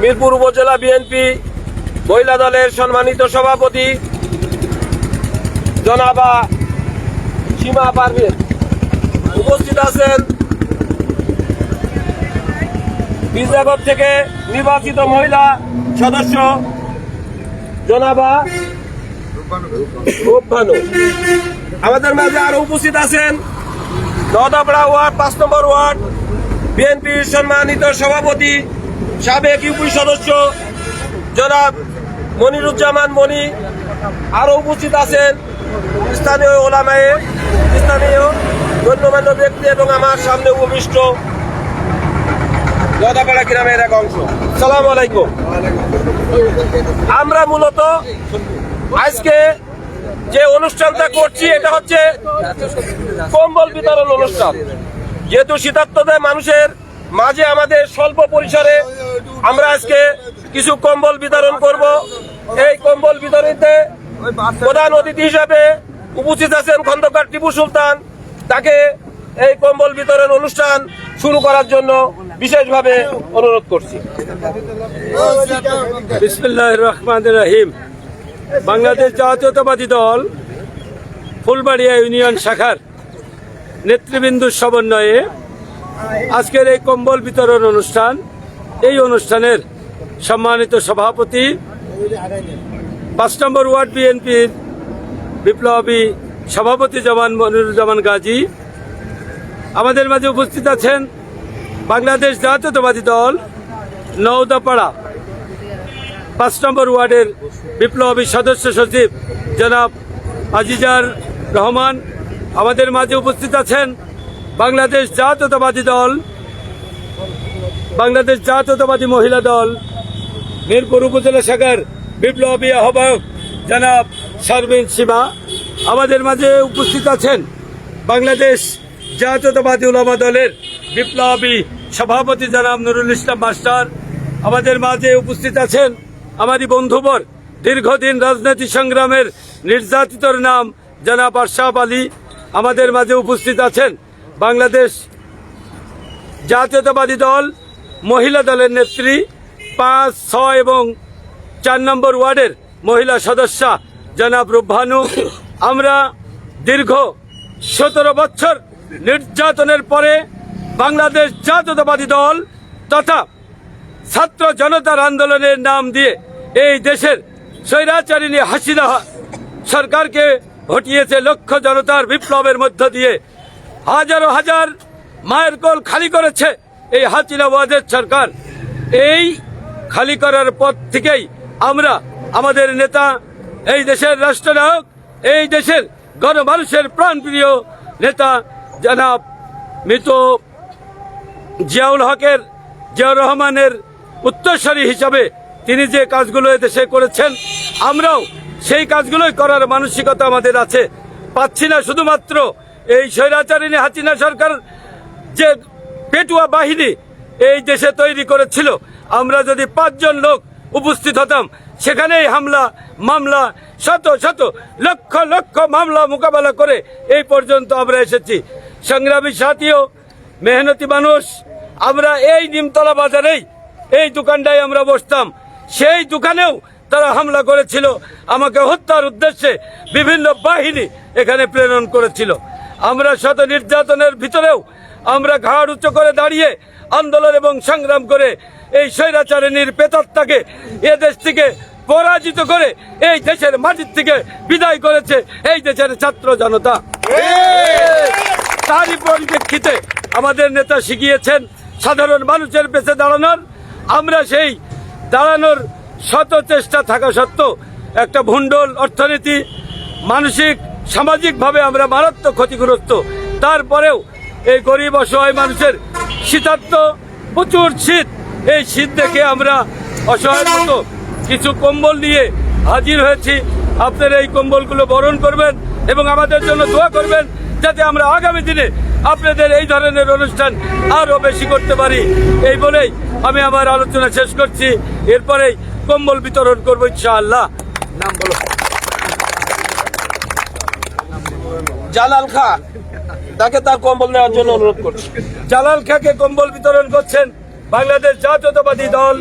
মিরপুর উপজেলা বিএনপি মহিলা দলের সম্মানিত সভাপতি জনাবা সীমা পারভীন। উপস্থিত আছেন বিজয়গড় থেকে নির্বাচিত মহিলা সদস্য জনাবা রূপ ভানু আমাদের মাঝে আরও উপস্থিত আছেন নদাপাড়া ওয়ার্ড, পাঁচ নম্বর ওয়ার্ড, বিএনপির সম্মানিত সভাপতি সাবেক ইউপি সদস্য জনাব মনিরুজ্জামান মনি আরও উপস্থিত আছেন। স্থানীয় ওলামায়ে, স্থানীয় গণ্যমান্য ব্যক্তি এবং আমার সামনে উপবিষ্ট নদাপাড়া গ্রামের এক অংশ। সালাম আলাইকুম। আমরা মূলত আজকে যে অনুষ্ঠানটা করছি, এটা হচ্ছে কম্বল বিতরণ অনুষ্ঠান। যেহেতু শীতার্থদের মানুষের মাঝে আমাদের স্বল্প পরিসরে আমরা আজকে কিছু কম্বল বিতরণ করব। এই কম্বল বিতরণীতে প্রধান অতিথি হিসাবে উপস্থিত আছেন খন্দকার টিপু সুলতান। তাকে এই কম্বল বিতরণ অনুষ্ঠান শুরু করার জন্য বিশেষভাবে অনুরোধ করছি। বিসমুল্লাহ রহমান রহিম। বাংলাদেশ জাতীয়তাবাদী দল ফুলবাড়িয়া ইউনিয়ন শাখার নেতৃবৃন্দুর সমন্বয়ে আজকের এই কম্বল বিতরণ অনুষ্ঠান, এই অনুষ্ঠানের সম্মানিত সভাপতি পাঁচ নম্বর ওয়ার্ড বিএনপির বিপ্লবী সভাপতি জমান মনিরুজ্জামান গাজী। আমাদের মাঝে উপস্থিত আছেন বাংলাদেশ জাতীয়তাবাদী দল নওদাপাড়া। পাঁচ নম্বর ওয়ার্ডের বিপ্লবী সদস্য সচিব জনাব আজিজার রহমান। আমাদের মাঝে উপস্থিত আছেন বাংলাদেশ জাতীয়তাবাদী দল, বাংলাদেশ জাতীয়তাবাদী মহিলা দল, মিরপুর উপজেলা শাখার বিপ্লবী আহ্বায়ক জনাব শারমিন সীমা আমাদের মাঝে উপস্থিত আছেন বাংলাদেশ জাতীয়তাবাদী উলামা দলের বিপ্লবী সভাপতি জনাব নুরুল ইসলাম মাস্টার। আমাদের মাঝে উপস্থিত আছেন আমারই বন্ধুবর, দীর্ঘদিন রাজনীতি সংগ্রামের নির্যাতিতর নাম জনাব আরশাব আলী। আমাদের মাঝে উপস্থিত আছেন বাংলাদেশ জাতীয়তাবাদী দল, মহিলা দলের নেত্রী, পাঁচ, ছয় এবং চার নম্বর ওয়ার্ডের মহিলা সদস্যা জনাব রুভানু আমরা দীর্ঘ সতেরো বছর নির্যাতনের পরে বাংলাদেশ জাতীয়তাবাদী দল তথা ছাত্র জনতার আন্দোলনের নাম দিয়ে এই দেশের স্বৈরাচারিণী হাসিনা সরকারকে হটিয়েছে লক্ষ জনতার বিপ্লবের মধ্য দিয়ে। হাজারো হাজার মায়ের কোল খালি করেছে এই হাসিনা ওয়াজের সরকার। এই খালি করার পর থেকেই আমরা আমাদের নেতা, এই দেশের রাষ্ট্রনায়ক, এই দেশের গণমানুষের প্রাণপ্রিয় নেতা জনাব মৃত জিয়াউল হকের, জিয়াউর রহমানের উত্তরসরী হিসাবে তিনি যে কাজগুলো এদেশে করেছেন, আমরাও সেই কাজগুলোই করার মানসিকতা আমাদের আছে। পাচ্ছি না শুধুমাত্র এই স্বৈরাচারিণী হাসিনা সরকার যে পেটুয়া বাহিনী এই দেশে তৈরি করেছিল, আমরা যদি পাঁচজন লোক উপস্থিত হতাম, সেখানেই হামলা, মামলা, শত শত লক্ষ লক্ষ মামলা মোকাবেলা করে এই পর্যন্ত আমরা এসেছি। সংগ্রামী সাথীও, মেহনতি মানুষ, আমরা এই নিমতলা বাজারেই এই দোকানটায় আমরা বসতাম। সেই দোকানেও তারা হামলা করেছিল। আমাকে হত্যার উদ্দেশ্যে বিভিন্ন বাহিনী এখানে প্রেরণ করেছিল। আমরা শত নির্যাতনের ভিতরেও আমরা ঘাড় উচ্চ করে দাঁড়িয়ে আন্দোলন এবং সংগ্রাম করে এই স্বৈরাচারিণীর পেতাত্তাকে এ দেশ থেকে পরাজিত করে এই দেশের মাটির থেকে বিদায় করেছে এই দেশের ছাত্র জনতা। তারই পরিপ্রেক্ষিতে আমাদের নেতা শিখিয়েছেন সাধারণ মানুষের পেছে দাঁড়ানোর। আমরা সেই দাঁড়ানোর শত চেষ্টা থাকা সত্ত্বেও একটা ভণ্ডল অর্থনীতি, মানসিক সামাজিকভাবে আমরা মারাত্মক ক্ষতিগ্রস্ত। তারপরেও এই গরিব অসহায় মানুষের শীতার্থ প্রচুর শীত। এই শীত দেখে আমরা অসহায়ের মতো কিছু কম্বল নিয়ে হাজির হয়েছি। আপনারা এই কম্বলগুলো বরণ করবেন এবং আমাদের জন্য দোয়া করবেন যাতে আমরা আগামী দিনে আপনাদের এই ধরনের অনুষ্ঠান আরও বেশি করতে পারি। এই বলেই আমি আমার আলোচনা শেষ করছি। এরপরেই কম্বল বিতরণ করব ইনশাআল্লাহ। নাম বলো। জালাল খা। তাকে তার কম্বল নেওয়ার জন্য অনুরোধ করছি। জালাল খাকে কম্বল বিতরণ করছেন বাংলাদেশ জাতীয়তাবাদী দল।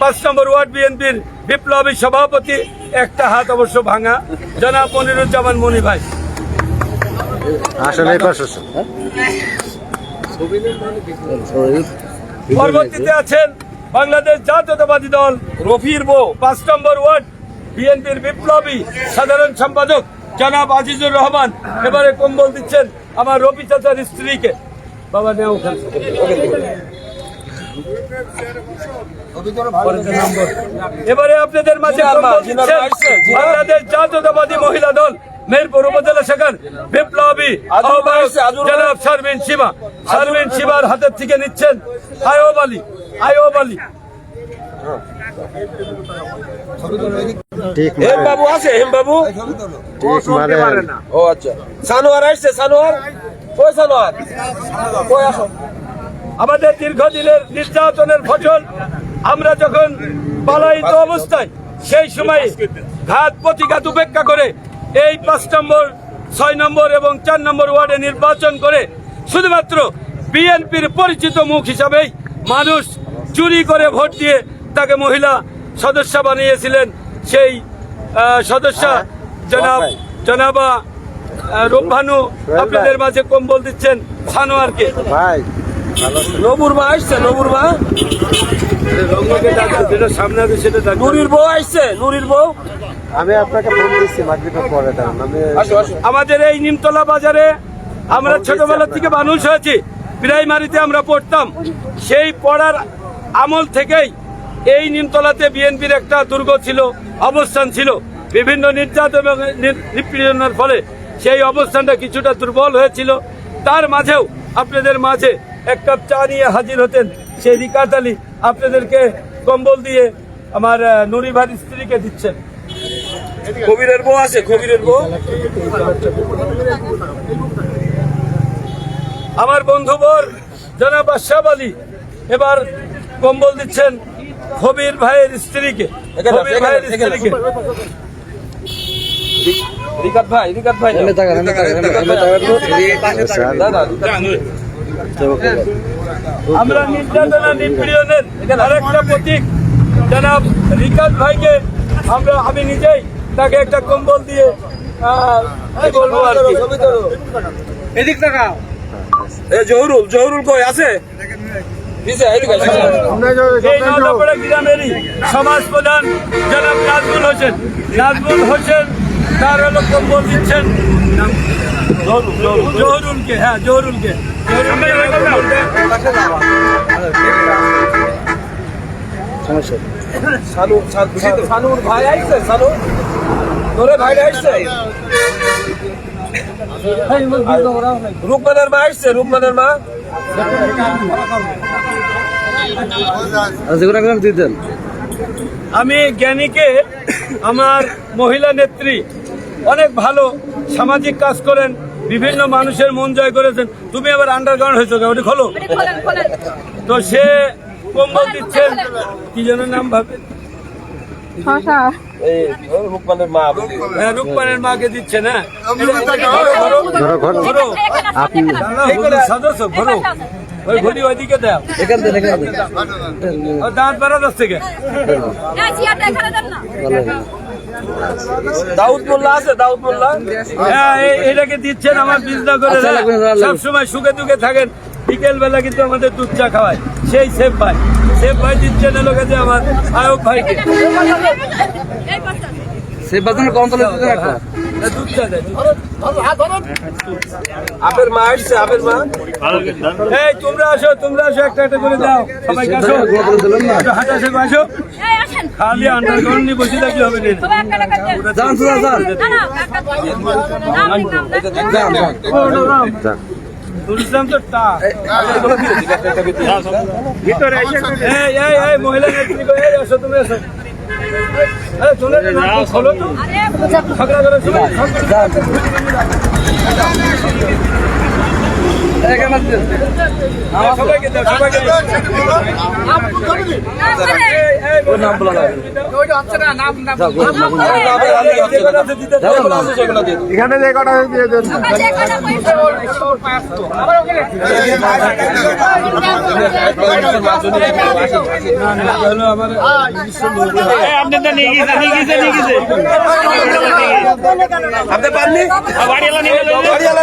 পাঁচ নম্বর ওয়ার্ড বিএনপির বিপ্লবী সভাপতি। একটা হাত অবশ্য ভাঙা। জনাব মনিরুজ্জামান মনি ভাই। পরবর্তীতে আছেন বাংলাদেশ জাতীয়তাবাদী দল রফির বউ। পাঁচ নম্বর ওয়ার্ড বিএনপির বিপ্লবী সাধারণ সম্পাদক জনাব আজিজুর রহমান এবারে কম্বল দিচ্ছেন আমার রবি চাচার স্ত্রীকে। বাবা নেও ওখান। এবারে আপনাদের মাঝে। বাংলাদেশ জাতীয়তাবাদী মহিলা দল মেহেরপুর উপজেলা শাখার বিপ্লবী। জনাব শারমিন সীমা। শারমিন সীমার হাতের থেকে নিচ্ছেন আয়ব আলী আয়ব আলী। ঠিক হেম বাবু আছে হেম বাবু? ও আচ্ছা। সানোয়ার আসছে সানোয়ার? কই সানোয়ার? কই আসো? আমাদের দীর্ঘদিনের নির্যাতনের ফসল আমরা যখন পালায়িত অবস্থায় সেই সময়ে ঘাত প্রতিঘাত উপেক্ষা করে এই পাঁচ নম্বর ছয় নম্বর এবং চার নম্বর ওয়ার্ডে নির্বাচন করে শুধুমাত্র বিএনপির পরিচিত মুখ হিসাবেই মানুষ চুরি করে ভোট দিয়ে তাকে মহিলা সদস্য বানিয়েছিলেন সেই সদস্য জনাব জনাবা আহ, রূপভানু আপনাদের মাঝে কম্বল দিচ্ছেন সানোয়ারকে। ভাই? নবুর মা আসছে নবুর মা। যেটা সামনে আছে সেটা নুরির বউ আসছে নুরির বউ। আমি আপনাকে ফোন দিচ্ছি মাগরিবের পরে দাঁড়ান আমি আসো আসো। আমাদের এই নিমতলা বাজারে আমরা ছোটবেলা থেকে মানুষ হয়েছি প্রাইমারিতে আমরা পড়তাম। সেই পড়ার আমল থেকেই এই নিমতলাতে বিএনপির একটা দুর্গ ছিল অবস্থান ছিল। বিভিন্ন নির্যাতন এবং নিপীড়নের ফলে সেই অবস্থানটা কিছুটা দুর্বল হয়েছিল। তার মাঝেও আপনাদের মাঝে এক কাপ চা নিয়ে হাজির হতেন সেই রিকাত আলী। আপনাদেরকে কম্বল দিয়ে আমার নুরি স্ত্রীকে দিচ্ছেন। কবিরের বউ আছে কবিরের বউ। আমার বন্ধু বর জনাব আশরাফ আলী এবার কম্বল দিচ্ছেন। কবির ভাইয়ের স্ত্রীকে এখানে ভাইয়ের। স্ত্রীকে। রিকাত ভাই রিকাত ভাই। আমরা নির্যাতনা নিপীড়নের আরেকটা প্রতীক। জনাব রিকাত ভাইকে আমরা আমি নিজেই তাকে একটা কম্বল দিয়ে বলব আর কি? এদিক টাকা এ জহুরুল জহুরুল কই? আছে। এই নলপাড়া গ্রামেরই সমাজ প্রধান জনাব নাজমুল হোসেন নাজমুল হোসেন তার হলো কম্বল দিচ্ছেন জহরুলকে হ্যাঁ জহরুলকে সান- ভাই আইছে সানু তোরে ভাই আইছে রূপমানের মা আইছে রূপমানের মা আমি জ্ঞানীকে আমার মহিলা নেত্রী অনেক ভালো সামাজিক কাজ করেন বিভিন্ন মানুষের মন জয় করেছেন। তুমি আবার আন্ডারগ্রাউন্ড হয়েছো কেন? ওটা খোলো। এটা খোলেন খোলেন। তো সে কম্বল দিচ্ছেন কি যেন নাম ভাবে? রূপমানের হ্যাঁ, রূপমানের মাকে দিচ্ছে না। ওই ঘড়ি ওইদিকে দাও। ও দাঁত বেড়া যাচ্ছে কে? এই চেয়ারটা এখানে দেন না। দাউদ মোল্লা আছে দাউদ মোল্লা হ্যাঁ এটাকে দিচ্ছেন আমার বিজনা করে। সব সময় সুখে দুঃখে থাকেন। বিকেল বেলা কিন্তু আমাদের দুধ চা খাওয়ায়। সেই সেফ ভাই। সেফ ভাই দিচ্ছেন এলোকে যে আমার আয়ব ভাইকে। আপের মা আসছে আপের মা। এই তোমরা আসো তোমরা আসো একটা একটা করে দাও। সবাই আসো। হাঁটা আসো। খালি আন্ডারগ্রাউন্ড নিয়ে বসে থাকলে হবে ভিতরে মহিলা নেত্রী আসো তুমি আসো। ঝগড়া করে এখানে যে কটা দিয়ে দেন আপনি পাননি বাড়িওয়ালা নিয়ে বাড়িওয়ালা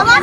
আমার